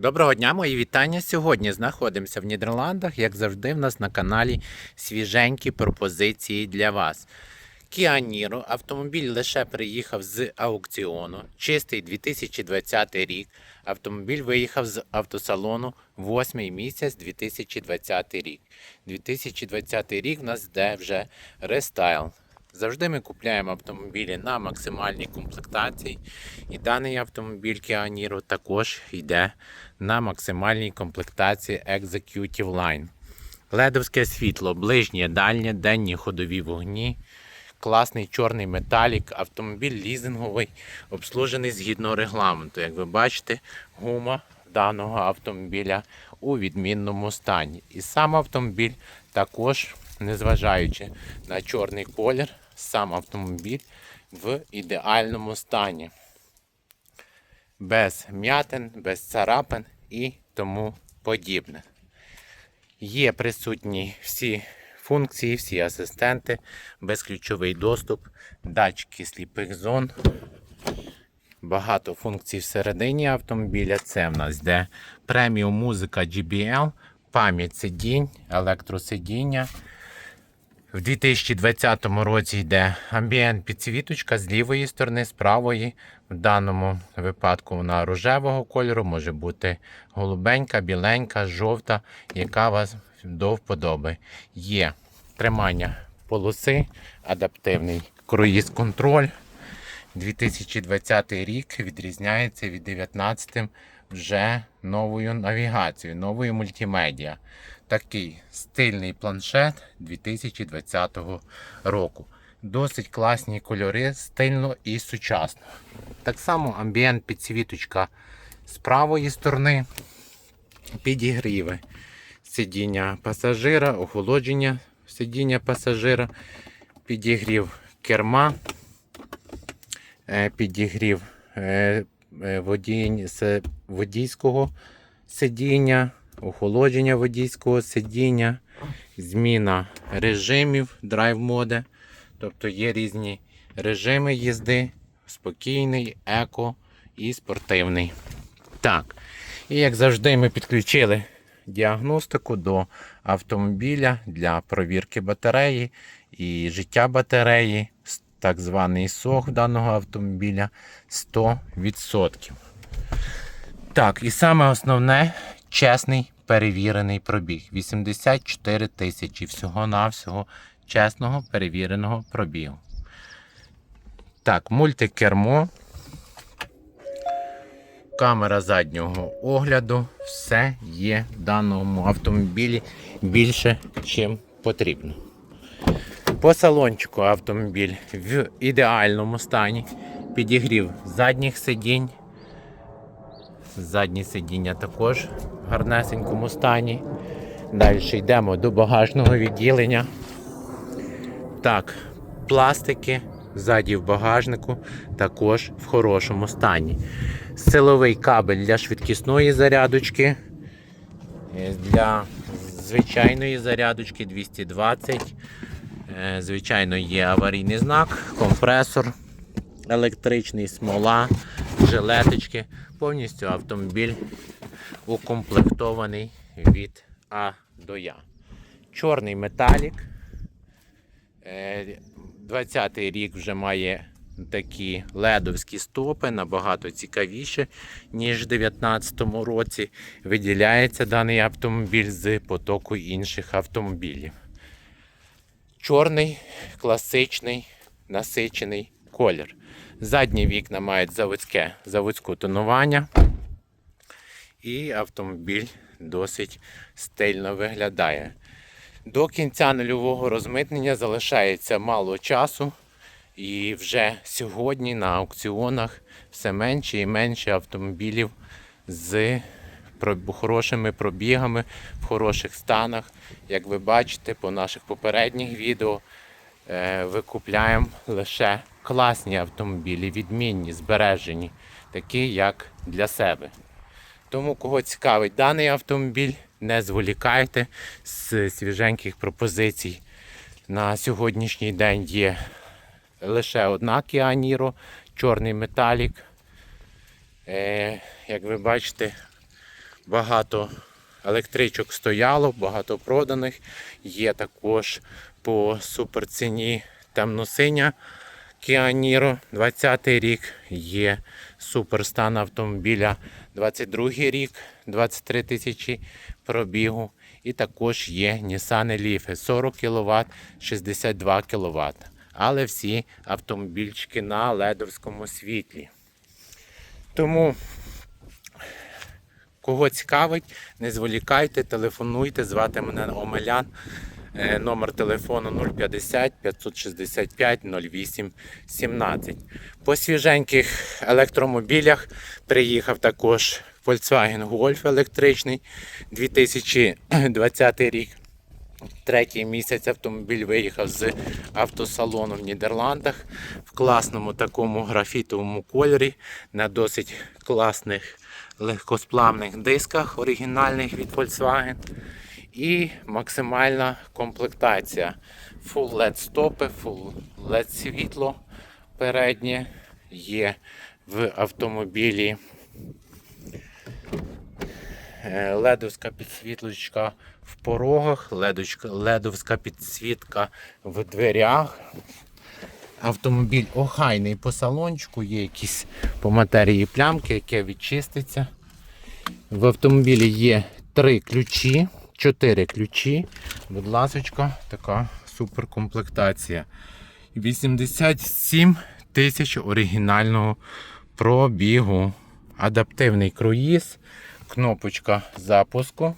Доброго дня, мої вітання. Сьогодні знаходимося в Нідерландах, як завжди, в нас на каналі свіженькі пропозиції для вас. Kia Niro, автомобіль лише приїхав з аукціону. Чистий 2020 рік. Автомобіль виїхав з автосалону 8 місяць 2020 рік. 2020 рік в нас йде вже рестайл. Завжди ми купляємо автомобілі на максимальній комплектації. І даний автомобіль Kia Niro також йде на максимальній комплектації Executive Line. Ледовське світло, ближнє, дальнє, денні ходові вогні. Класний чорний металік, автомобіль лізинговий, обслужений згідно регламенту. Як ви бачите, гума даного автомобіля у відмінному стані. І сам автомобіль також, незважаючи на чорний колір, сам автомобіль в ідеальному стані. Без м'ятин, без царапин і тому подібне. Є присутні всі функції, всі асистенти, безключовий доступ, датчики сліпих зон. Багато функцій всередині автомобіля. Це в нас йде преміум музика GBL, пам'ять сидінь, електросидіння. В 2020 році йде амбієнт підсвіточка з лівої сторони, з правої. В даному випадку вона рожевого кольору, може бути голубенька, біленька, жовта, яка вас до вподоби. Є тримання полоси, адаптивний круїз-контроль. 2020 рік відрізняється від 2019 вже новою навігацією, новою мультимедіа. Такий стильний планшет 2020 року. Досить класні кольори, стильно і сучасно. Так само амбієнт підсвіточка з правої сторони, підігріви сидіння пасажира, охолодження сидіння пасажира, підігрів керма, е, підігрів е, е, с- водійського сидіння, охолодження водійського сидіння, зміна режимів драйв моде. Тобто є різні режими їзди: спокійний, еко і спортивний. Так. І як завжди, ми підключили діагностику до автомобіля для провірки батареї і життя батареї, так званий сох даного автомобіля 100%. Так, і саме основне чесний перевірений пробіг. 84 тисячі всього-навсього чесного перевіреного пробігу. Так, мультикермо. Камера заднього огляду, все є в даному автомобілі більше, чим потрібно. По салончику автомобіль в ідеальному стані. Підігрів задніх сидінь. Задні сидіння також в гарнесенькому стані. Далі йдемо до багажного відділення. Так, пластики ззаді в багажнику також в хорошому стані. Силовий кабель для швидкісної зарядочки. е, Для звичайної зарядочки 220. Е, Звичайно, є аварійний знак, компресор, електричний смола, жилеточки. Повністю автомобіль укомплектований від А до Я. Чорний металік. Е, 20-й рік вже має такі ледовські стопи, набагато цікавіше, ніж в 19-му році. Виділяється даний автомобіль з потоку інших автомобілів. Чорний, класичний, насичений колір. Задні вікна мають заводське, заводське тонування. І автомобіль досить стильно виглядає. До кінця нульового розмитнення залишається мало часу. І вже сьогодні на аукціонах все менше і менше автомобілів з хорошими пробігами, в хороших станах. Як ви бачите по наших попередніх відео, викупляємо лише класні автомобілі, відмінні, збережені, такі як для себе. Тому, кого цікавить даний автомобіль, не зволікайте з свіженьких пропозицій. На сьогоднішній день є лише одна Kia Niro, чорний металік. Е, як ви бачите, багато електричок стояло, багато проданих. Є також по суперціні темно-синя Kia Niro 20 рік. Є суперстан автомобіля 22 рік, 23 тисячі пробігу. І також є Nissan Leaf 40 кВт, 62 кВт. Але всі автомобільчики на ледовському світлі. Тому Кого цікавить, не зволікайте, телефонуйте, звати мене Омелян. Е, Номер телефону 050 565 08 17. По свіженьких електромобілях приїхав також Volkswagen Golf електричний 2020 рік. Третій місяць автомобіль виїхав з автосалону в Нідерландах в класному такому графітовому кольорі на досить класних легкосплавних дисках оригінальних від Volkswagen. І максимальна комплектація. Full LED стопи, Full LED світло переднє є в автомобілі. Е, Ледовська підсвітлочка в порогах, ледовська підсвітка в дверях. Автомобіль охайний по салончику, є якісь по матерії плямки, яке відчиститься. В автомобілі є три ключі, чотири ключі. Будь ласочка, така суперкомплектація. 87 тисяч оригінального пробігу. Адаптивний круїз, кнопочка запуску.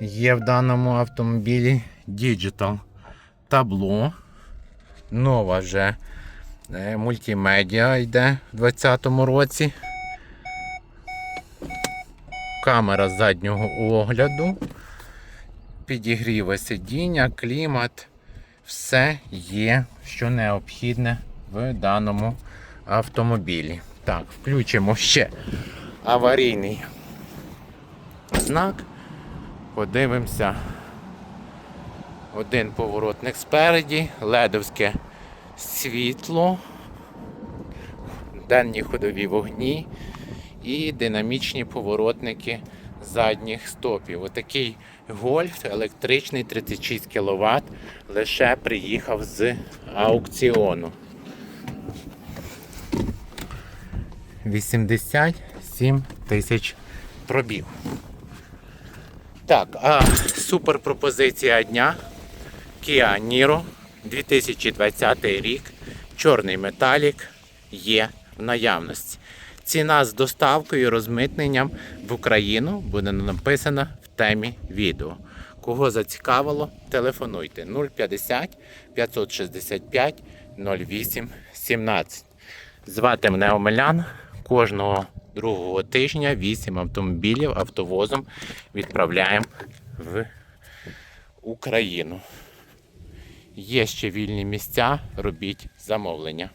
Є в даному автомобілі Digital табло. Нова вже е, мультимедіа йде в 2020 році. Камера заднього огляду, підігріве сидіння, клімат. Все є, що необхідне в даному автомобілі. Так, включимо ще аварійний знак. Подивимося. Один поворотник спереді, ледовське світло, денні ходові вогні і динамічні поворотники задніх стопів. Отакий гольф електричний 36 кВт лише приїхав з аукціону. 87 тисяч пробіг. Так, а супер пропозиція дня. Kia Niro 2020 рік. Чорний металік є в наявності. Ціна з доставкою і розмитненням в Україну буде написана в темі відео. Кого зацікавило, телефонуйте 050 565 08 17. Звати мене Омелян. Кожного другого тижня 8 автомобілів автовозом відправляємо в Україну. Є ще вільні місця, робіть замовлення.